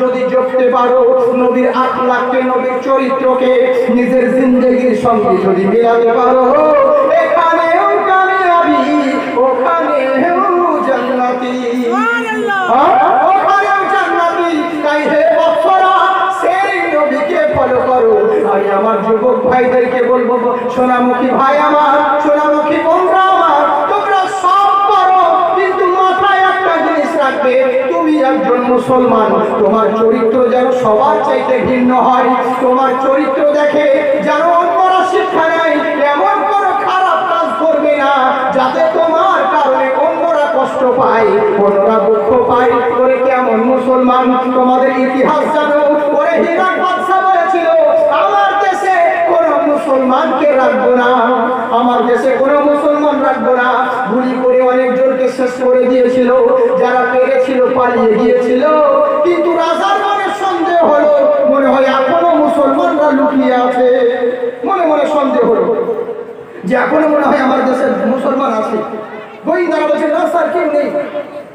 যদি জপতে পারো নবীর আখলাককে নবীর চরিত্রকে নিজের জিন্দগির সঙ্গে যদি মিলাতে পারো এখানে ওখানে জান্নাতি? ওখানেও জান্নাতি। তাই হে বৎসরা সেই নবীকে ফলো করো। আমি আমার যুবক ভাইদেরকে বলব সোনামুখী মুসলমান, তোমার চরিত্র যেন সবার চাইতে ভিন্ন হয়, তোমার চরিত্র দেখে যেন অন্যরা শিক্ষা নেয়, এমন কোনো খারাপ কাজ করবে না, যাতে তোমার কারণে অন্যরা কষ্ট পায়, অন্যরা দুঃখ পায়। করে কেমন মুসলমান, তোমাদের ইতিহাস জানো করে হিরাক বাদশা বলেছিল, আমার দেশে কোন মুসলমানকে রাখব না, আমার দেশে কোনো মুসলমান রাখব না। গুলি করে অনেকজনকে শেষ করে দিয়েছিল, যারা পেরেছিল পালিয়ে গিয়েছিল। কিন্তু রাজার মনে সন্দেহ হলো, মনে হয় এখনও মুসলমানরা লুকিয়ে আছে। মনে মনে সন্দেহ হলো যে এখনও মনে হয় আমার দেশে মুসলমান আছে। গোয়েন্দারা বলছে, না স্যার, কেউ নেই।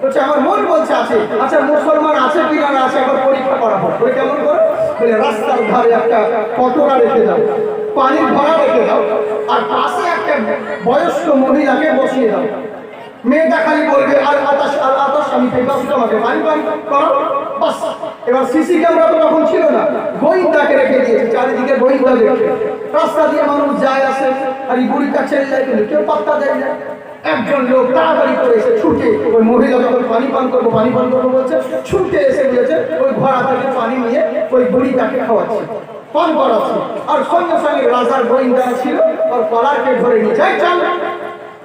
বলছে, আমার মন বলছে আছে। আচ্ছা মুসলমান আছে কি না আছে আবার পরীক্ষা করা হয় বলে কেমন করে? বলে, রাস্তার ধারে একটা কটোরা রেখে দাও, পানির ভরা রেখে দাও, আর পাশে একটা বয়স্ক মহিলাকে বসিয়ে দাও। মেয়েটা খালি বলবে, আর আতাস আর আতাস আমি পেপাস তোমাকে পানি পানি বাস। এবার সিসি ক্যামেরা তো তখন ছিল না। গোয়েন্দাকে রেখে দিয়েছে, চারিদিকে গোয়েন্দা দেখে। রাস্তা দিয়ে মানুষ যায়, আসে, আর এই বুড়িটা ছেড়ে যায় কিন্তু কেউ পাত্তা দেয় না। একজন লোক তাড়াতাড়ি করে এসে ছুটে, ওই মহিলা যখন পানি পান করব, পানি পান করব বলছে, ছুটে এসে বলেছে, ওই ঘোড়া থেকে পানি নিয়ে ওই বুড়িটাকে খাওয়াচ্ছে, পান করাচ্ছে। আর সঙ্গে সঙ্গে রাজার গোয়েন্দা ছিল, আর কলারকে ধরে নিয়ে যায়, চল।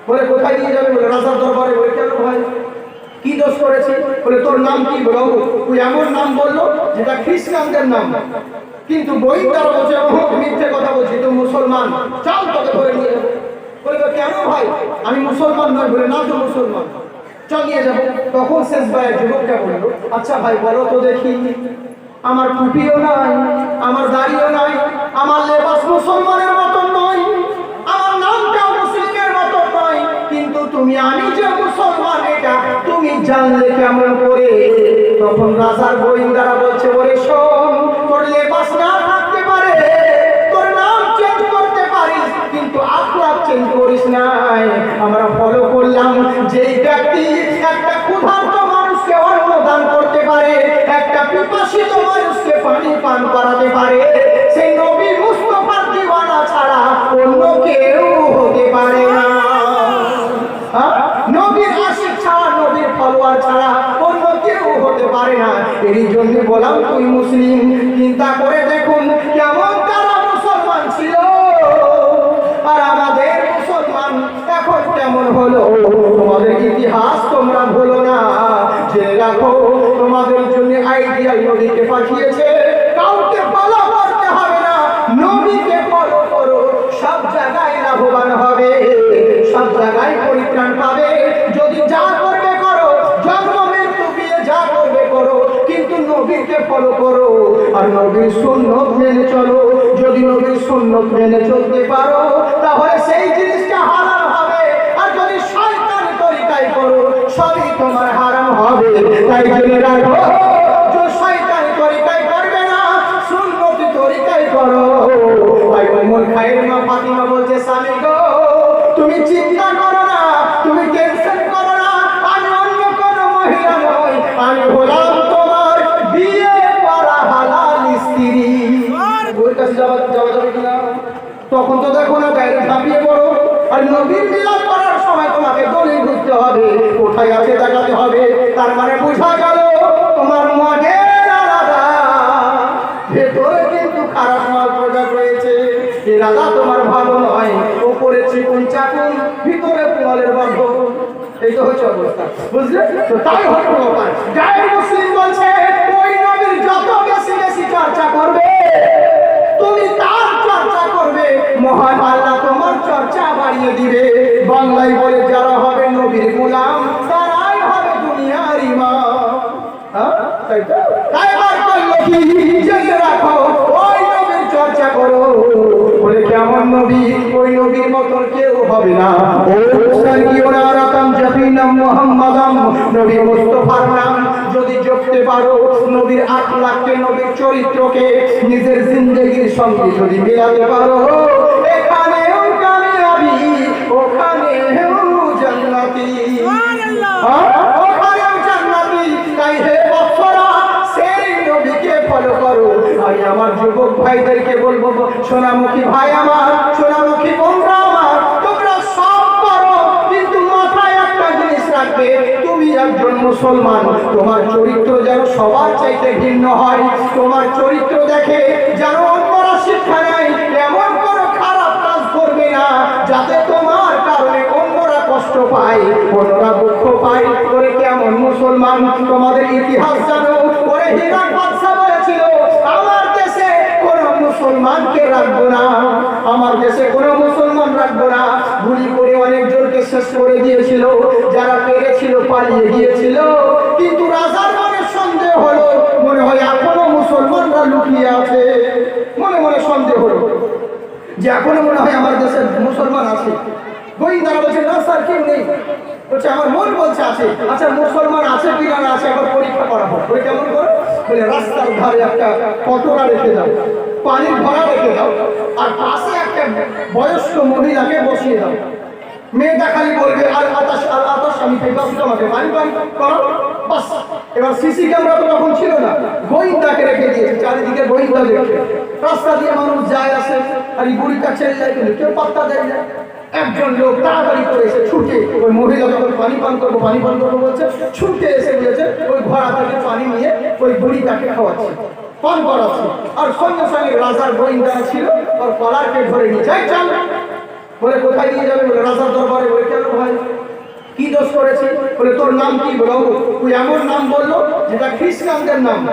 বলে কোথায় নিয়ে যাবে? বলে রাজার দরবারে। বলে কেন ভাই? কি দোষ করেছে? বলে তোর নাম কি? বলে "ও, তুই এমন নাম বলল যেটা খ্রিস্টানদের নাম। কিন্তু গোয়েন্দারা বলছে "ওহ, মিথ্যে কথা বলছি তুই মুসলমান। চল তোকে ধরে নিয়ে যাব। বলে কেন ভাই? আমি মুসলমান নয় বলে না তো মুসলমান। চল নিয়ে যাব। তখন শেষ ভাই যুবকটা বলল আচ্ছা ভাই বলো তো দেখি। আমার টুপিও নাই আমার দাড়িও নাই আমার লেবাস মুসলমানের তুমি আমি যে মুসলমান এটা, তুমি জানলে কেমন করে? তখন রাজার গোয়েন্দারা বলছে, ওরে শোন, তোর লেবাস থাকতে পারে, তোর নাম চেঞ্জ করতে পারিস, কিন্তু আখলাপ চেঞ্জ করিস নাই। আমরা ফলো করলাম, যেই ব্যক্তি একটা ক্ষুধার্ত মানুষকে অন্ন দান করতে পারে, একটা পিপাসিত মানুষকে না। এর জন্য বললাম তুই মুসলিম। চিন্তা করে সুন্নত মেনে চলতে পারো, তাহলে সেই জিনিসটা হারাম হবে। আর যদি শয়তানি তরিকায় করো, সবই তোমার হারাম হবে। তাই জেনে রাখো তো দেখো না গায়ে ঝাঁপিয়ে পড়ো। আর নবীর মিলাদ করার সময় তোমাকে দলিল বুঝতে হবে, কোথায় আছে দেখাতে হবে। তার মানে বোঝা গেল, তোমার ভেতরে কিন্তু খারাপ রয়েছে। তোমার ভালো নয়। ভিতরে পোয়ালের বদ্ধ এই তো হচ্ছে অবস্থা। বুঝলে? তাই হচ্ছে নবীর মতন কেউ হবে না। ও সাইয়্যিনা রাকাম জাফিনা মুহাম্মাদাম নবী মুস্তাফার নাম যদি জপতে পারো নবীর আখলাককে নবীর চরিত্রকে নিজের জিন্দেগির সঙ্গে যদি মেলাতে পারো কামিয়াবি ওখানেও জান্নাতি। হ্যাঁ? জান্নাতি। তাই হে বৎসরা সেই নবীকে ফলো করো। আমি আমার যুবক ভাইদেরকে বলব সোনামুখী ভাই আমার মুসলমান, তোমার চরিত্র যেন সবার চাইতে ভিন্ন হয়, তোমার চরিত্র দেখে যেন অন্যরা শিক্ষা নেয়, এমন কোনো খারাপ কাজ করবে না, যাতে তোমার কারণে অন্যরা কষ্ট পায়, অন্যরা দুঃখ পায়। করে কেমন মুসলমান, তোমাদের ইতিহাস জানো করে হিরাক বাদশা বলেছিল, আমার দেশে কোন মুসলমানকে রাখব না, আমার দেশে কোনো মুসলমান রাখব না। গুলি করে অনেকজনকে শেষ করে দিয়েছিল, যারা পেরেছিল পালিয়ে গিয়েছিল। কিন্তু রাজার মনে সন্দেহ হলো, মনে হয় এখনও মুসলমানরা লুকিয়ে আছে। মনে মনে সন্দেহ হলো যে এখনও মনে হয় আমার দেশে মুসলমান আছে। গোয়েন্দারা বলছে, না স্যার, কেউ নেই। বলছে, আমার মন বলছে আছে। আচ্ছা মুসলমান আছে কি না আছে, একবার পরীক্ষা করা হোক। ওই কেমন করে? বলে, রাস্তার ধারে একটা কটোরা রেখে দাও, পানির ভরা রেখে দাও, আর পাশে একটা বয়স্ক মহিলাকে বসিয়ে দাও। মেয়েটা খালি বলবে, আর আতাস আর আতাস আমি ফেকাস তোমাকে পানি পানি করো বাস। এবার সিসি ক্যামেরা তো তখন ছিল না। গোয়েন্দাকে রেখে দিয়েছে, চারিদিকে গোয়েন্দা দেখে। রাস্তা দিয়ে মানুষ যায়, আসে, আর এই বুড়িটা ছেড়ে যায়, কিন্তু কেউ পাত্তা দেয় না। একজন লোক তাড়াতাড়ি করে এসে ছুটে, ওই মহিলা যখন পানি পান করব, পানি পান করব বলছে, ছুটে এসে বলেছে, ওই ঘোড়া থেকে পানি নিয়ে ওই বুড়িটাকে খাওয়াচ্ছে, পান করাচ্ছে। আর সঙ্গে সঙ্গে রাজার গোয়েন্দারা ছিল ওর কলারকে ধরে নিয়ে যায় চাল। বলে কোথায় নিয়ে যাবে? বলে রাজার দরবারে। বলে কেন ভাই? কি দোষ করেছে? বলে তোর নাম কি? বলো তুই এমন নাম বলল যেটা খ্রিস্টানদের নাম।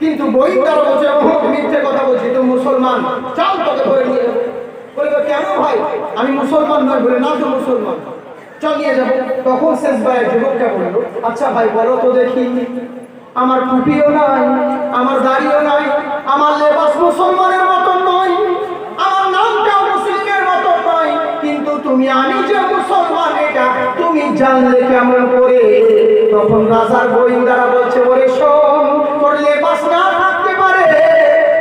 কিন্তু গোয়েন্দারা বলছে "ওহ, মিথ্যে কথা বলছি তো মুসলমান। চাল তোকে ধরে নিয়ে যাবে। বলে "তো কেন ভাই? আমি মুসলমান নয় বলে না তো মুসলমান। চল নিয়ে যাব। তখন শেষ ভাইয়ের যুবকটা বলল আচ্ছা ভাই বলো তো দেখি। আমার টুপিও নাই আমার দাড়িও নাই আমার লেবাস মুসলমানের মতন জানলে কেমন করে তখন রাজার গোয়েন্দারা বলছে, ওরে শোন তোর লেবাস না থাকতে পারে,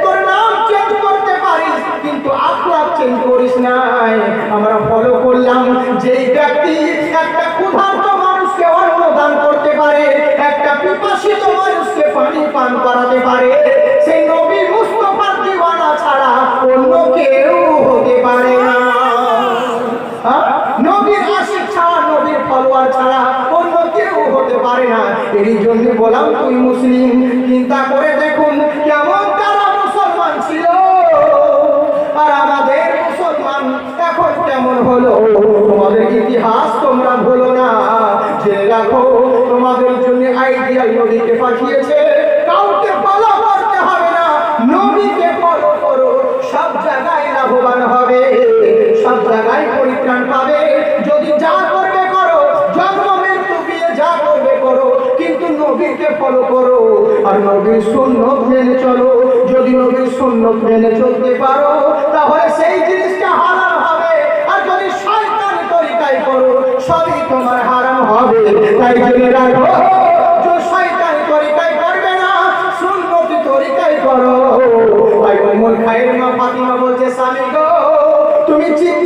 তোর নাম চেঞ্জ করতে পারিস, কিন্তু আখলাপ চেঞ্জ করিস নাই। আমরা ফলো করলাম, যেই ব্যক্তি একটা ক্ষুধার্ত মানুষকে অন্ন দান করতে পারে, একটা পিপাসিত মানুষকে পানি পান করাতে পারে, সেই নবী মুস্তফার দিওয়ানা ছাড়া অন্য কেউ হতে পারে ফলোয়ার ছাড়া অন্য কেউ হতে পারে না। এরই জন্য বললাম তুই মুসলিম। চিন্তা করে দেখুন কেমন তারা মুসলমান ছিল। আর আমাদের মুসলমান এখন কেমন হলো? তোমাদের ইতিহাস তোমরা ভুলো না। জেনে রাখো, তোমাদের জন্য আইডিয়াল নদীকে পাঠিয়েছে ফলো করো। আর নবীর সুন্নত মেনে চলো। যদি নবীর সুন্নত মেনে চলতে পারো, তাহলে সেই জিনিসটা হারাম হবে। আর যদি শয়তান তরিকায় করো, সবই তোমার হারাম হবে। তাই জেনে রাখো, যে শয়তান তরিকায় করবে না, সুন্নত তরিকায় করো। তাই মন খায়ের মা ফাতিমা বলছে, স্বামী গো, তুমি চিন্তা